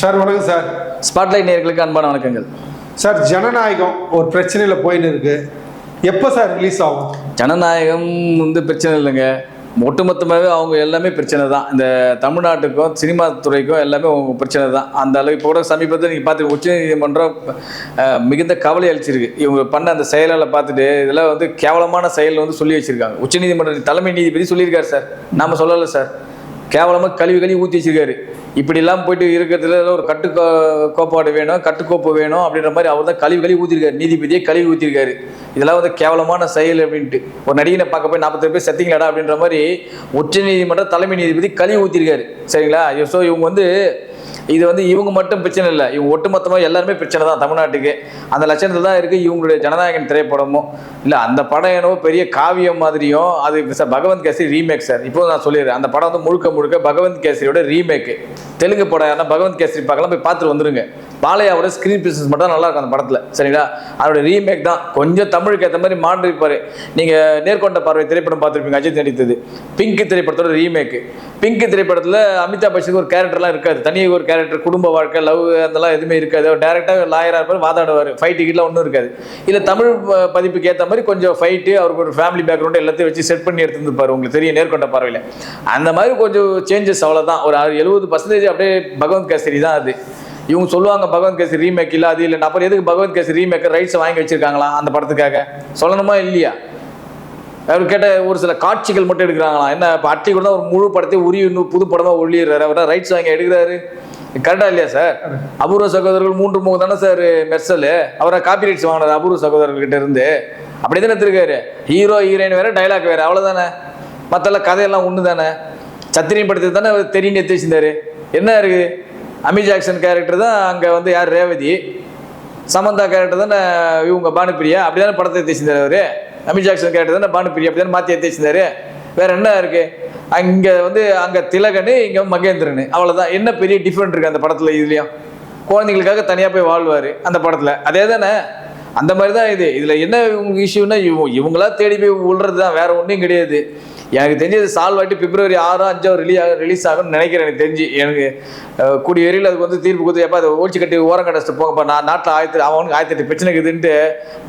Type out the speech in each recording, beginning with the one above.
Sir வணக்கம் sir. Spotlight நேயர்களுக்கு அன்பான வணக்கங்கள். சார் ஜனநாயகம் ஒரு பிரச்சனையில் போயின்னு இருக்கு. எப்போ சார் ரிலீஸ் ஆகும்? ஜனநாயகம் வந்து பிரச்சனை இல்லைங்க. ஒட்டுமொத்தமாகவே அவங்க எல்லாமே பிரச்சனை தான். இந்த தமிழ்நாட்டுக்கும் சினிமா துறைக்கும் எல்லாமே அவங்க பிரச்சனை தான். அந்த அளவு இப்போ கூட சமீபத்தில் நீங்கள் பார்த்து உச்சநீதிமன்றம் அஹ், மிகுந்த கவலை அளிச்சிருக்கு. இவங்க பண்ண அந்த செயலால் பார்த்துட்டு இதெல்லாம் வந்து கேவலமான செயல் வந்து சொல்லி வச்சிருக்காங்க. உச்சநீதிமன்ற தலைமை நீதிபதி சொல்லியிருக்காரு சார். நாம சொல்லலை சார். கேவலமாக கழுவி கழுவி ஊற்றி வச்சிருக்காரு. இப்படிலாம் போயிட்டு இருக்கிறதுல ஒரு கட்டு கோப்பாடு வேணும் கட்டுக்கோப்பு வேணும் அப்படின்ற மாதிரி அவர் தான் கழிவு கழிவு ஊற்றிருக்காரு நீதிபதியே கழிவு ஊற்றிருக்காரு இதெல்லாம் வந்து கேவலமான செயல் அப்படின்ட்டு. ஒரு நடிகனை பார்க்க போய் நாற்பத்தி பேர் செத்திங்களாடா அப்படின்ற மாதிரி உச்ச நீதிமன்ற தலைமை நீதிபதி கழிவு ஊற்றிருக்காரு சரிங்களா? ஸோ இவங்க வந்து இது வந்து இவங்க மட்டும் பிரச்சனை இல்லை. இவங்க ஒட்டுமொத்தமாக எல்லாருமே பிரச்சனை தான் தமிழ்நாட்டுக்கு. அந்த லட்சணத்தில் தான் இருக்குது இவங்களுடைய ஜனநாயகன் திரைப்படமும். இல்லை அந்த படம் என்னவோ பெரிய காவியம் மாதிரியும் அது sir Bhagavanth Kesari remake sir. இப்போ நான் சொல்லிடுறேன். அந்த படம் வந்து முழுக்க முழுக்க பகவந்த் கேசரியோட ரீமேக்கு தெலுங்கு படம் யாருன்னா பகவந்த் கேசரி பார்க்கலாம் போய் பார்த்துட்டு வந்துருங்க. பாலையாவோட ஸ்க்ரீன் பிஸ்னஸ் மட்டும் நல்லா இருக்கும் அந்த படத்தில். சரிங்களா? அதோட ரீமேக் தான். கொஞ்சம் தமிழுக்கு ஏற்ற மாதிரி மாற்றி நீங்கள் நேர்கொண்ட பார்வை திரைப்படம் பார்த்துருப்பீங்க அஜித் நடித்தது. பிங்க் திரைப்படத்தோட ரீமேக்கு பிங்க் திரைப்படத்தில் அமிதாப் பச்சனுக்கு ஒரு கேரக்டர்லாம் இருக்காது. தனியாக ஒரு கேரக்டர் குடும்ப வாழ்க்கை லவ் அதெல்லாம் எதுவுமே இருக்காது. அவர் டேரெக்டாக லாயராக இருப்பார் வாதாடுவார். ஃபைட் டிக்கெட்லாம் ஒன்றும் இருக்காது. இல்லை தமிழ் ப- பதிப்புக்கு ஏற்ற மாதிரி கொஞ்சம் ஃபைட்டு அவருக்கு ஒரு ஃபேமிலி பேக்ரவுண்டு எல்லாத்தையும் வச்சு செட் பண்ணி எடுத்துருப்பார் உங்களுக்கு தெரியும் நேர்கொண்ட பார்வையில். அந்த மாதிரி கொஞ்சம் சேஞ்சஸ் அவ்வளோதான் ஒரு எழுபது பர்சன்டேஜ் அப்படியே பகவந்த் கேசரி தான் அது. இவங்க சொல்லுவாங்க பகவந்த் கேசரி ரீமேக் இல்லை அது இல்லை. அப்புறம் எதுக்கு பகவந்த் கேசரி ரீமேக் ரைட்ஸ் வாங்கி வச்சிருக்காங்களா அந்த படத்துக்காக? சொல்லணுமா இல்லையா? அவர் கேட்ட ஒரு சில காட்சிகள் மட்டும் எடுக்கிறாங்களாம் என்ன இப்போ அட்டி கூட ஒரு முழு படத்தையும் உரிய இன்னும் புது படமாக ஒளியிடுறாரு அவர் ரைட்ஸ் வாங்கி எடுக்கிறாரு. கரெக்டா இல்லையா சார் அபூர்வ சகோதரர்கள் மூன்று மூணு தானே சார் மெர்சல்? அவரை காப்பி ரைட்ஸ் வாங்கினார் அபூர்வ சகோதரர்கிட்ட இருந்து. அப்படி தானே எடுத்திருக்காரு. ஹீரோ ஹீரோயின் வேற டைலாக் வேற அவ்வளோதானே மற்றெல்லாம் கதையெல்லாம் ஒன்று தானே சத்திரியம் படத்தை தானே தெரியும் எடுத்து வச்சிருந்தாரு. என்ன இருக்குது அமி ஜாக்சன் கேரக்டர் தான் அங்கே வந்து யார்? ரேவதி. சமந்தா கேரக்டர் தானே இவங்க பானுப்பிரியா? அப்படி தானே படத்தை தேய்ச்சிருந்தாரு அவர். அமித் ஜாக்சன் கேரக்டர் தானே பானுப்பிரியா? அப்படி தானே மாற்றி தேய்ச்சிருந்தாரு வேறு என்ன இருக்குது அங்கே வந்து அங்கே திலகனு இங்கே மகேந்திரனு. அவ்வளோதான் என்ன பெரிய டிஃப்ரெண்ட் இருக்குது அந்த படத்தில் இதுலேயும்? குழந்தைங்களுக்காக தனியாக போய் வாழ்வார் அந்த படத்தில். அதே தானே? அந்த மாதிரி தான் இது. இதில் என்ன இவங்க இஷ்யூன்னா இவங்க இவங்களா தேடி போய் விழுறது தான் வேறு ஒன்றும் கிடையாது. எனக்கு தெரிஞ்சது சால்வாட்டி பிப்ரவரி ஆறோ அஞ்சோ ரிலீஸ் ரிலீஸ் ஆகும்னு நினைக்கிறேன் எனக்கு தெரிஞ்சு. எனக்கு கூடிய வரையில் அதுக்கு வந்து தீர்ப்பு கொடுத்து எப்போ அதை ஓடிச்சு கட்டி ஓரம் கடைசி போங்கப்பா நான் நாட்டில் ஆயிரத்தி அவனுக்கு ஆயிரத்தி எட்டு பிரச்சனை இருக்குதுன்ட்டு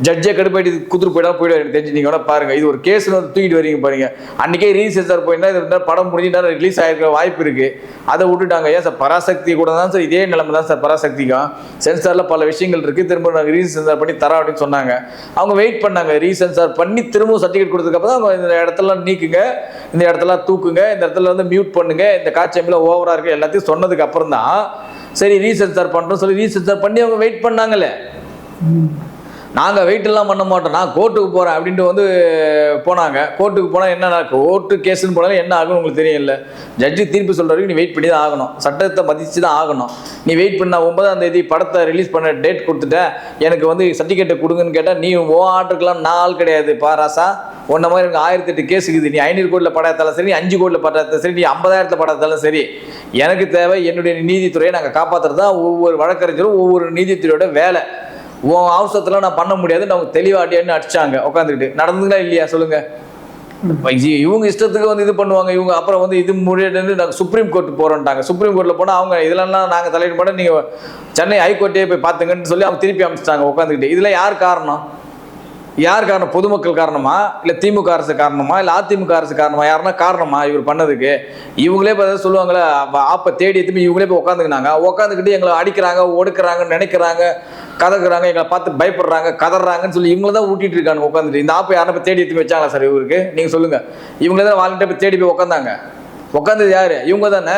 ஜட்ஜே கடுப்பாயிட்டு குத்துட்டு போயிடா போயிடும் எனக்கு தெரிஞ்சு. நீங்கள் வேணா பாருங்க. இது ஒரு கேஸ் வந்து தூக்கிட்டு வரீங்க பாருங்க. அன்றைக்கே ரீல்ஸ் சார் போயிருந்தா இது படம் முடிஞ்சுட்டா ரிலீஸ் ஆகிருக்க வாய்ப்பு இருக்குது அதை விட்டுட்டாங்க. ஏன் சார் பராசக்தி கூட தான் சார் இதே நிலைமை தான் சார் பராசக்திக்கும் சென்சாரில் பல விஷயங்கள் இருக்குது திரும்ப நாங்கள் ரீ சென்சார் பண்ணி தரோம் அப்படின்னு சொன்னாங்க. அவங்க வெயிட் பண்ணாங்க. ரீசென்சார் பண்ணி திரும்பவும் சர்டிஃபிகேட் கொடுத்ததுக்கப்புறம் தான் அவங்க இந்த இடத்தெல்லாம் நீக்குங்க. இந்த இடத்தெல்லாம் தூக்குங்க இந்த இடத்துல வந்து மியூட் பண்ணுங்க இந்த காட்சியமில் ஓவராக இருக்குது எல்லாத்தையும் சொன்னதுக்கு அப்புறம் தான் சரி ரீசென்சர் பண்ணுறோம் சொல்லி ரீசென்சர் பண்ணி அவங்க வெயிட் பண்ணாங்களே. நாங்கள் வெயிட்டெல்லாம் பண்ண மாட்டோம். நான் கோர்ட்டுக்கு போகிறேன் அப்படின்ட்டு வந்து போனாங்க. கோர்ட்டுக்கு போனால் என்ன கோர்ட்டு கேஸுன்னு போனாலும் என்ன ஆகும்னு உங்களுக்கு தெரியல. ஜட்ஜி தீர்ப்பு சொல்கிற வரைக்கும் நீ வெயிட் பண்ணி தான் ஆகணும். சட்டத்தை மதித்து தான் ஆகணும். நீ வெயிட் பண்ண ஒன்பதாம் தேதி படத்தை ரிலீஸ் பண்ண டேட் கொடுத்துட்டேன். எனக்கு வந்து சர்டிஃபிகேட்டை கொடுங்கன்னு கேட்டால் நீ ஓ ஆர்டருக்கெல்லாம் நான் ஆள் கிடையாது. பா ராசா. உன்ன மாதிரி எனக்கு ஆயிரத்தி எட்டு கேஸ் இருக்குது. நீ ஐநூறு கோடியில் படம் சரி நீ அஞ்சு கோடியில் படம் சரி நீ ஐம்பதாயிரத்தில் படம் சரி எனக்கு தேவை என்னுடைய நீதித்துறையை நாங்கள் காப்பாற்றுறது தான் ஒவ்வொரு வழக்கறிஞரும் ஒவ்வொரு நீதித்துறையோட வேலை. உன் அவசரத்தில் நான் பண்ண முடியாது அவங்க தெளிவாடியான்னு அடிச்சாங்க. உட்காந்துக்கிட்டு நடந்துங்களா இல்லையா? சொல்லுங்க. இவங்க இஷ்டத்துக்கு வந்து இது பண்ணுவாங்க. இவங்க அப்புறம் வந்து இது முடியாது நாங்கள் சுப்ரீம் கோர்ட் போகிறோன்ட்டாங்க சுப்ரீம் கோர்ட்டில் போனால் அவங்க இதெல்லாம் நாங்கள் தலையிட மாட்டோம். நீங்கள் சென்னை ஹைகோர்ட்டே போய் பார்த்துங்கன்னு சொல்லி அவங்க திருப்பி அமைச்சிட்டாங்க. உட்காந்துக்கிட்டு இதில் யார் காரணம்? யார் காரணம்? பொதுமக்கள் காரணமா? இல்லை திமுக அரசு காரணமா? இல்லை அதிமுக அரசு காரணமா? யாருன்னா காரணமா இவர் பண்ணதுக்கு? இவங்களே இப்போ ஏதாவது சொல்லுவாங்களே ஆப்பை தேடி திரும்பி இவங்களே போய் உட்காந்துக்கினாங்க உட்காந்துக்கிட்டு எங்களை அடிக்கிறாங்க ஒடுக்குறாங்க நினைக்கிறாங்க கதக்குறாங்க எங்களை பார்த்து பயப்படுறாங்க கதறாங்கன்னு சொல்லி இவங்கள தான் ஊட்டிட்டு இருக்காங்க உட்காந்துட்டு இந்த ஆப்பை யாரும் போய் தேடி எடுத்து வச்சாங்களா சார் இவருக்கு? நீங்கள் சொல்லுங்கள் இவங்களே தான் வாழ்ந்துட்டு போய் தேடி போய் உட்காந்தாங்க உட்காந்தது யார்? இவங்க தானே?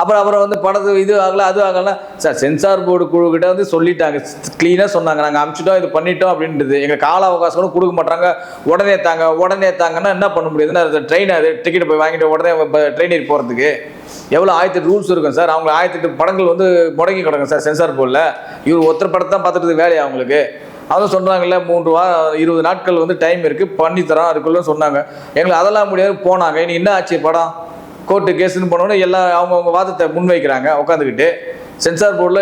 அப்புறம் அப்புறம் வந்து படத்து இது ஆகல அது ஆகலாம் சார் சென்சார் போர்டு குழுக்கிட்ட வந்து சொல்லிட்டாங்க. க்ளீனாக சொன்னாங்க. நாங்கள் அமுச்சிட்டோம் இது பண்ணிட்டோம் அப்படின்றது. எங்கள் கால அவகாசம் கூட கொடுக்க மாட்டாங்க. உடனே தாங்க உடனே தாங்கன்னா என்ன பண்ண முடியுதுன்னா ட்ரெயின் அது டிக்கெட் போய் வாங்கிட்டு உடனே ட்ரெயின் ஏறி போகிறதுக்கு எவ்வளோ ஆயிரத்தி ரூல்ஸ் இருக்கும் சார். அவங்க ஆயிரத்தி எட்டு படங்கள் வந்து முடங்கி கிடக்கும் சார் சென்சார் போர்டில் இவர் ஒருத்தர் படத்தை தான் பார்த்துட்டு வேலையா அவங்களுக்கு? அதுவும் சொன்னாங்கல்ல மூன்று வாரம் இருபது நாட்கள் வந்து டைம் இருக்குது பண்ணி தரோம் அதுக்குள்ள சொன்னாங்க. எங்களுக்கு அதெல்லாம் முடியாது போனாங்க. இனி என்ன ஆச்சு படம்? கோர்ட்டு கேஸுன்னு போனோடனே எல்லா அவங்கவுங்க வாதத்தை முன்வைக்கிறாங்க உட்காந்துக்கிட்டு. சென்சார் போர்டில்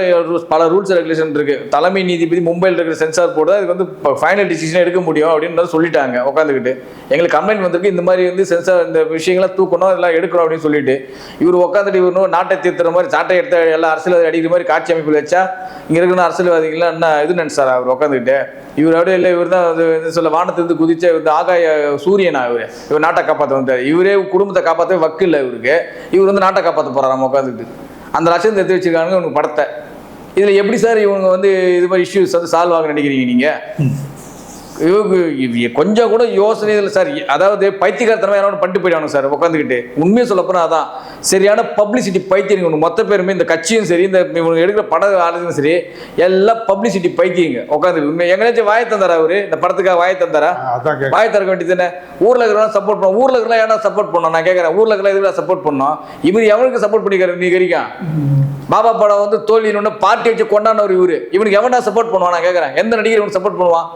பல ரூல்ஸ் ரெகுலேஷன் இருக்குது தலைமை நீதிபதி மும்பையில் இருக்கிற சென்சார் போர்டு தான் இதுக்கு வந்து ஃபைனல் டிசிஷன் எடுக்க முடியும் அப்படின்னு சொல்லிட்டாங்க உட்காந்துக்கிட்டு எங்களுக்கு கம்ப்ளைண்ட் வந்திருக்கு இந்த மாதிரி வந்து சென்சார் இந்த விஷயங்களாம் தூக்கணும் இதெல்லாம் எடுக்கணும் அப்படின்னு சொல்லிட்டு. இவர் உட்காந்துட்டு இவர் நாட்டை தீர்த்துற மாதிரி சாட்டை எடுத்த எல்லா அரசியல்வாதி அடிக்கிற மாதிரி காட்சி அமைப்பில் வச்சா இங்கே இருக்கிற அரசியல்வாதிகள்லாம் என்ன இது நினைச்சார் அவர் உட்காந்துக்கிட்டு இவர் அப்படியே இல்லை இவர் தான் அது சொல்ல வானத்திலிருந்து குதிச்ச இந்த ஆகாய சூரியனா இவர்? இவர் நாட்டை காப்பாற்ற வந்தார். இவரே குடும்பத்தை காப்பாற்ற வக்கு இல்லை இவருக்கு. இவர் வந்து நாட்டை காப்பாற்ற போறாரு நம்ம உட்காந்துக்கிட்டு அந்த லட்சம் எடுத்து வச்சிருக்காங்க இவனுக்கு படத்தை. இதில் எப்படி சார் இவங்க வந்து இது மாதிரி இஷ்யூஸ் வந்து சால்வ் ஆக நினைக்கிறீங்க நீங்கள் கொஞ்சம் கூட யோசனை இல்லை சார். அதாவது பைத்தியக்காரத்தனமா யாரும் பண்ணிட்டு போயிடாங்க சார் உட்காந்துக்கிட்டு உண்மையை சொல்லப்போனா அதான். சரியான பப்ளிசிட்டி பைத்தியம் இவங்க மொத்த பேருமே இந்த கட்சியும் சரி இந்த இவங்க எடுக்கிற பட ஆளுங்களும் சரி எல்லாம் பப்ளிசிட்டி பைத்தியங்க. உட்காந்து உண்மை எங்கேயாச்சும் வாயை தந்தாரா அவரு? இந்த படத்துக்காக வாயை தந்தாரா? வாய் திறக்க வேண்டியது தானே? ஊர்ல இருக்கிறவங்க சப்போர்ட் பண்ணோம் ஊர்ல இருக்கிற ஏன்னா சப்போர்ட் பண்ணோம் நான் கேட்கறேன் ஊர்ல இருக்கிற எதுக்கு சப்போர்ட் பண்ணோம் இவர் எவனுக்கு சப்போர்ட் பண்ணிக்கிறாரு நீ வரைக்கும் பாபா படம் வந்து தோல்வின்னு பார்ட்டி வச்சு கொண்டாடினவர் இவரு. இவனுக்கு எவன்டா சப்போர்ட் பண்ணுவான்? நான் கேட்கறேன் எந்த நடிகர் இவனுக்கு சப்போர்ட் பண்ணுவான்?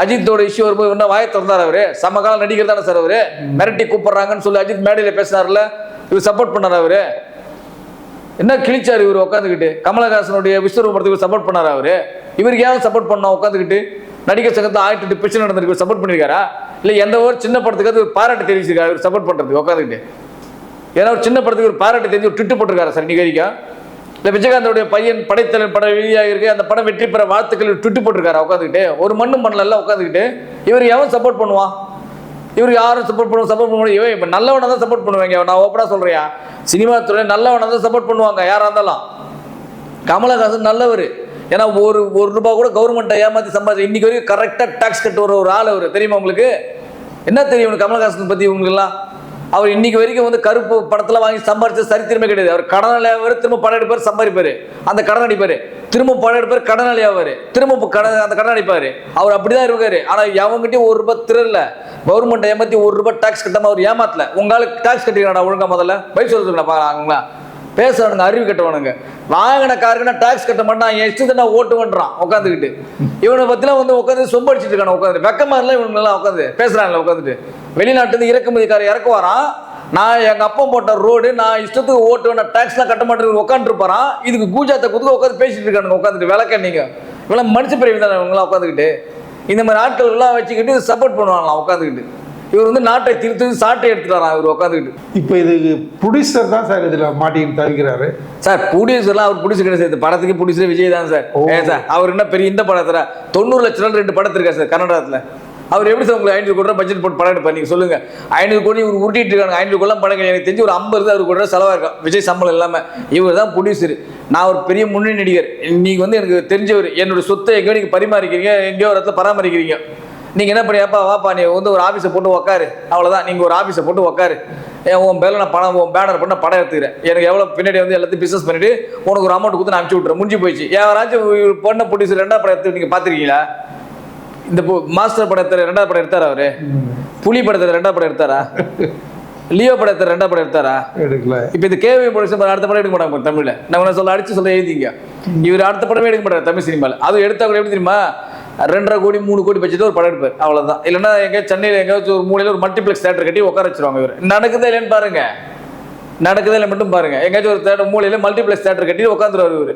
அஜித்தோட இஷ்யூ வரும்போது என்ன வாயை திறந்தார் அவரு. சமகால நடிகர் தானே சார் அவரு. மிரட்டி கூப்பிடுறாங்கன்னு சொல்லி அஜித் மேடையில் பேசினார்ல. இவர் சப்போர்ட் பண்ணார் அவரு. என்ன கிழிச்சார் இவர் உட்காந்துக்கிட்டு கமலஹாசனுடைய விஸ்வரூபத்துக்கு சப்போர்ட் பண்ணார் அவரு? இவருக்கு ஏன் சப்போர்ட் பண்ணா உட்காந்துக்கிட்டு நடிகர் சங்கத்தை ஆயிரத்தி எட்டு பிரச்சனை நடந்திருக்கு. சப்போர்ட் பண்ணியிருக்காரா இல்லை எந்த ஒரு சின்ன படத்துக்கு ஒரு பாராட்டு தெரிவிச்சிருக்காரு? இவர் சப்போர்ட் பண்ணுறதுக்கு உட்காந்துக்கிட்டு ஏன்னா ஒரு சின்ன படத்துக்கு ஒரு பாராட்டு தெரிஞ்சு ஒரு ட்விட்டு போட்டிருக்காரு சார் இன்னைக்கு இந்த விஜயகாந்தோடைய பையன் படைத்தலன் படம் வெளியாக இருக்கு. அந்த படம் வெற்றி பெற வாழ்த்துக்கள் ட்விட்டு போட்டிருக்காரு உட்காந்துக்கிட்டு ஒரு மண்ணும் பண்ணல உட்காந்துக்கிட்டு இவர் எவன் சப்போர்ட் பண்ணுவான்? இவர் யாரும் சப்போர்ட் பண்ணுவோம் சப்போர்ட் பண்ண முடியும் இவன் இப்போ நல்லவனை தான் சப்போர்ட் பண்ணுவாங்க. நான் ஓப்பனாக சொல்கிறேன் சினிமா துறை நல்லவனை தான் சப்போர்ட் பண்ணுவாங்க யாராக இருந்தாலும். கமலஹாசன் நல்லவர். ஏன்னா ஒரு ஒரு ரூபா கூட கவர்மெண்ட்டை ஏமாற்றி சம்பாதிச்சு இன்றைக்கி வரைக்கும் கரெக்டாக டேக்ஸ் கட்டு ஒரு ஒரு ஆள் அவர். தெரியுமா உங்களுக்கு? என்ன தெரியும் கமலஹாசன் பற்றி உங்களுக்குலாம் அவர் இன்னைக்கு வரைக்கும் வந்து கருப்பு படத்தில் வாங்கி சம்பாரிச்ச சரித்திரமே கிடையாது. அவர் கடன் அலையாவார் திரும்ப படம் எடுப்பார் சம்பாதிப்பார். அந்த கடன் அடிப்பார். திரும்ப படம் எடுப்பார் கடன் அலையாவார் திரும்ப கடன் அந்த கடன் அடிப்பார். அவர் அப்படிதான் இருக்காரு. ஆனால் எவங்கிட்டையும் ஒரு ரூபாய் திரல கவர்மெண்ட் ஏமாத்தி ஒரு ரூபாய் டாக்ஸ் கட்டாமல் அவர் ஏமாத்தல. உங்களுக்கு டாக்ஸ் கட்டிக்கிறாடா ஒழுங்கா முதல்ல? பைக் சொல்றதுக்கு பாக்கலாங்களா பேசுறானுங்க அறிவு கட்டவனுங்க. வாங்கின காருக்குன்னா டாக்ஸ் கட்ட மாட்டான். என் இஷ்டத்தை நான் பண்ணுறான் உட்காந்துக்கிட்டு இவனை பற்றிலாம் வந்து உட்காந்து சொம்படிச்சிட்டு இருக்கான உட்காந்து வெக்கமா இல்லை இவனுங்கெல்லாம் உட்காந்து பேசுறாங்கல்ல உட்காந்துட்டு வெளிநாட்டுல இறக்குமதிக்காரர் இறக்குவாரான் நான் எங்கள் அப்பா போட்ட ரோடு நான் இஷ்டத்துக்கு ஓட்டு ஓட்டுவேன் டாக்ஸ்லாம் கட்ட மாட்டேன் உட்காந்துருப்பாரான் இதுக்கு கூஜாத்த குதுக்க உட்காந்து பேசிட்டு இருக்கானுங்க உட்காந்துட்டு விளக்க நீங்கள் இவெல்லாம் மனுஷ பிரிவு தானே இவங்களாம் உட்காந்துக்கிட்டு இந்த மாதிரி ஆட்கள் எல்லாம் வச்சுக்கிட்டு சப்போர்ட் பண்ணுவாங்களாம் உட்காந்துக்கிட்டு இவர் வந்து நாட்டை திருத்து சாட்டை எடுத்துட்டு வரான் இவர் உட்காந்துக்கிட்டு இப்போ இது ப்ரொடியூசர் தான் சார் இதில் மாட்டின்னு தவிக்கிறாரு. சார் ப்ரொடியூசர்லாம் அவர் ப்ரொடியூசர் கிடையாது இந்த படத்துக்கு ப்ரொடியூசர் விஜய் தான் சார். ஓ. ஏ சார் அவர் என்ன பெரிய இந்த படத்துல தொண்ணூறு லட்ச ரூபா ரெண்டு படத்து இருக்கா சார் கன்னடத்தில் அவர் எப்படி சார் உங்களுக்கு ஐநூறு கோடி ரூபா பட்ஜெட் போட்டு படம் எடுப்பார்? நீங்கள் சொல்லுங்க. ஐநூறு கோடி இவர் உருட்டிட்டு இருக்காங்க ஐநூறு கோடி படம் எனக்கு தெரிஞ்சு ஒரு ஐம்பது அவர் கூட செலவாக இருக்கும். விஜய் சம்பளம் இல்லாமல் இவர் தான் ப்ரொடியூசர் நான் ஒரு பெரிய முன்னணி நடிகர். நீங்கள் வந்து எனக்கு தெரிஞ்சவர். என்னோட சொத்தை எங்கேயோ நீங்கள் பரிமாறிக்கிறீங்க. எங்கேயோ ஒரு இடத்துல பராமரிக்கிறீங்க. நீங்கள் என்ன பண்ணியாப்பா வாப்பா நீ வந்து ஒரு ஆஃபீஸை போட்டு உக்காரு. அவ்வளோதான் நீங்கள் ஒரு ஆஃபீஸை போட்டு உக்காரு. ஏன் உன் பேரில் நான் பணம் உன் பேனர் பண்ண படம் எடுத்துக்கிறேன். எனக்கு எவ்வளோ பின்னாடி வந்து எல்லாத்தையும் பிஸ்னஸ் பண்ணிட்டு உனக்கு ஒரு அமௌண்ட் கொடுத்து நான் அனுப்பிச்சி விட்றேன் முடிஞ்சு போயிடுச்சு. யாராச்சும் பொண்ணை ப்ரொடியூசர் ரெண்டாவது படம் எடுத்து நீங்கள் பார்த்துருக்கீங்களா? இந்த மாஸ்டர் படத்தில் ரெண்டாவது படம் எடுத்தாரா அவரு? புலி படத்தில் ரெண்டாவது படம் எடுத்தாரா? லியோ படத்தில் ரெண்டாவது படம் எடுத்தாரா? எடுக்கல. இப்போ இந்த கேவி ப்ரொடக்ஷன் அடுத்த படம் எடுக்க மாட்டாங்க தமிழ்ல. நான் சொல்ல அடிச்சு சொல்ல எழுதிங்க. இவர் அடுத்த படமே எடுக்க மாட்டார் தமிழ் சினிமாவில் அது எடுத்தா கூட எப்படி தெரியுமா? ரெண்டரை கோடி மூணு கோடி பட்ஜெட் ஒரு படம் எடுப்பார். அவ்வளோதான் இல்லைன்னா எங்கேயாச்சும் சென்னையில் எங்கேயாச்சும் ஒரு மூலையில் ஒரு மல்டிப்ளெக்ஸ் தேட்டர் கட்டி உட்கார வச்சிருவாங்க இவர். நடக்குதா இல்லைன்னு பாருங்க. நடக்குதா இல்லை மட்டும் பாருங்க. எங்கேயாச்சும் ஒரு தேட்டர் மூலையில் மல்டிப்ளெக்ஸ் தேட்டர் கட்டி உட்காந்துருவார் இவர்.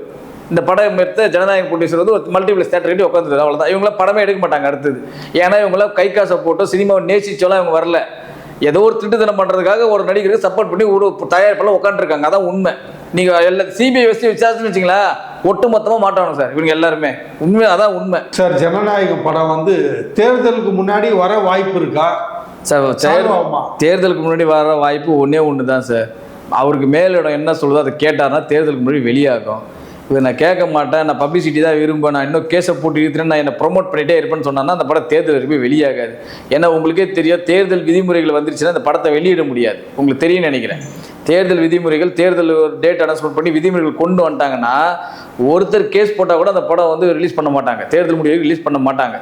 இந்த படம் எடுத்த ஜனநாயக ப்ரொடியூசர் வந்து ஒரு மல்டிப்ளெக்ஸ் தேட்டர் கட்டி உட்காந்துருது அவ்வளோதான் இவங்களாம் படமே எடுக்க மாட்டாங்க அடுத்தது. ஏன்னா இவங்களாம் கை காசை போட்டோ சினிமாவை நேசிச்சோலாம் இவங்க வரல. ஏதோ ஒரு திருட்டுத்தனம் பண்ணுறதுக்காக ஒரு நடிகருக்கு சப்போர்ட் பண்ணி ஒரு தயாரிப்பெல்லாம் உட்காந்துருக்காங்க அதான் உண்மை. நீங்கள் எல்லா சிபிஐ வச்சு விசாரிச்சுன்னு வச்சுங்களேன். ஒட்டு மொத்தமா மாட்டாங்க சார். இவங்க எல்லாருமே. உண்மை அதான் உண்மை. சார் ஜனநாயகம் படம் வந்து தேர்தலுக்கு முன்னாடி வர வாய்ப்பு இருக்கா? சார்? தேர்தலுக்கு முன்னாடி வர வாய்ப்பு ஒன்றே ஒன்று தான் சார். அவருக்கு மேலிடம் என்ன சொல்லுதோ அதை கேட்டார்னா தேர்தலுக்கு முன்னாடி வெளியாகும். இதை நான் கேட்க மாட்டேன். நான் பப்ளிசிட்டி தான் விரும்புவேன். நான் இன்னும் கேஸை போட்டு இருக்கிறேன் நான் என்னை ப்ரொமோட் பண்ணிட்டே இருப்பேன்னு சொன்னான்னா அந்த படம் தேர்தல் வரைக்கும் வெளியாகாது. ஏன்னா உங்களுக்கே தெரியும் தேர்தல் விதிமுறைகள் வந்துருச்சுன்னா அந்த படத்தை வெளியிட முடியாது. உங்களுக்கு தெரியும்னு நினைக்கிறேன். தேர்தல் விதிமுறைகள் தேர்தல் டேட் அனௌன்ஸ்மெண்ட் பண்ணி விதிமுறைகள் கொண்டு வந்துட்டாங்கன்னா ஒருத்தர் கேஸ் போட்டால் கூட அந்த படம் வந்து ரிலீஸ் பண்ண மாட்டாங்க. தேர்தல் முடிவு ரிலீஸ் பண்ண மாட்டாங்க.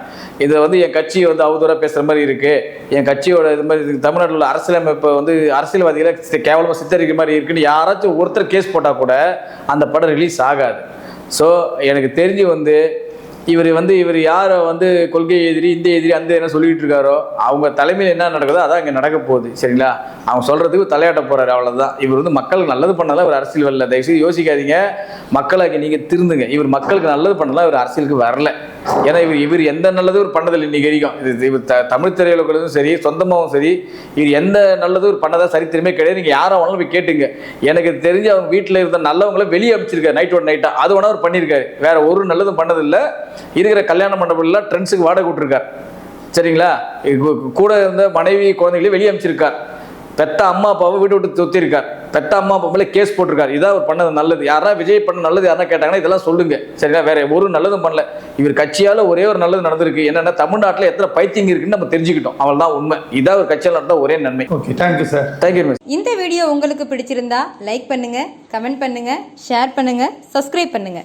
இதை வந்து என் கட்சியை வந்து அவதூறாக பேசுகிற மாதிரி இருக்குது என் கட்சியோட இது மாதிரி தமிழ்நாட்டில் உள்ள அரசியலமைப்பை வந்து அரசியல்வாதிகளை கேவலமாக சித்தரிக்கிற மாதிரி இருக்குன்னு யாராச்சும் ஒருத்தர் கேஸ் போட்டால் கூட அந்த படம் ரிலீஸ் ஆகாது. ஸோ எனக்கு தெரிஞ்சு வந்து இவர் வந்து இவர் யாரை வந்து கொள்கை எதிரி இந்த எதிரி அந்த என்ன சொல்லிக்கிட்டு இருக்காரோ அவங்க தலைமையில் என்ன நடக்குதோ அதான் இங்கே நடக்க போகுது சரிங்களா? அவங்க சொல்கிறதுக்கு தலையாட்ட போகிறாரு அவ்வளோதான் இவர் வந்து மக்களுக்கு நல்லது பண்ணலாம் இவர் அரசியல் வரல. தயவுசெய்து யோசிக்காதீங்க. மக்களுக்கு நீங்கள் திருந்துங்க. இவர் மக்களுக்கு நல்லது பண்ணலாம் இவர் அரசியலுக்கு வரல. ஏன்னா இவர் இவர் எந்த நல்லதும் இவர் பண்ணதில்லை இன்னைக்கு வரைக்கும். இது இவர் த தமிழ் திரையுலகளும் சரி சொந்தமாகவும் சரி இவர் எந்த நல்லதும் இவர் பண்ணதாக சரித்திரமே கிடையாது. நீங்கள் யாரை வேணாலும் போய் கேட்டுங்க. எனக்கு தெரிஞ்சு அவங்க வீட்டில் இருந்த நல்லவங்கள வெளியே அமைச்சிருக்காரு நைட் ஒன் நைட்டாக அது வேணா அவர் பண்ணியிருக்காரு. வேற ஒரு நல்லதும் பண்ணதில்லை. இருக்கிற கல்யாண மண்டபம்லாம் ட்ரெண்ட்ஸுக்கு வாடகை விட்டுருக்கார். சரிங்களா? கூட இருந்த மனைவி குழந்தைகளையும் வெளியே அமைச்சிருக்கார். பெத்த அம்மா அப்பாவை வீட்டு விட்டு தொத்திருக்கார். பெத்த அம்மா அப்பா மேலே கேஸ் போட்டிருக்காரு. இதான் அவர் பண்ணது நல்லது. யாரா விஜய் பண்ண நல்லது யாரா கேட்டாங்கன்னா இதெல்லாம் சொல்லுங்க. சரிங்களா? வேற ஒரு நல்லதும் பண்ணல. இவர் கட்சியால ஒரே ஒரு நல்லது நடந்திருக்கு. என்னன்னா தமிழ்நாட்டில் எத்தனை பைத்தியங்க இருக்குன்னு நம்ம தெரிஞ்சுக்கிட்டோம். அவள் தான் உண்மை. இதான் ஒரு கட்சியால் நடந்த ஒரே நன்மை. Okay thank you sir thank you இந்த வீடியோ உங்களுக்கு பிடிச்சிருந்தா லைக் பண்ணுங்க கமெண்ட் பண்ணுங்க ஷேர் பண்ணுங்க சப்ஸ்கிரைப் பண்ணுங்க.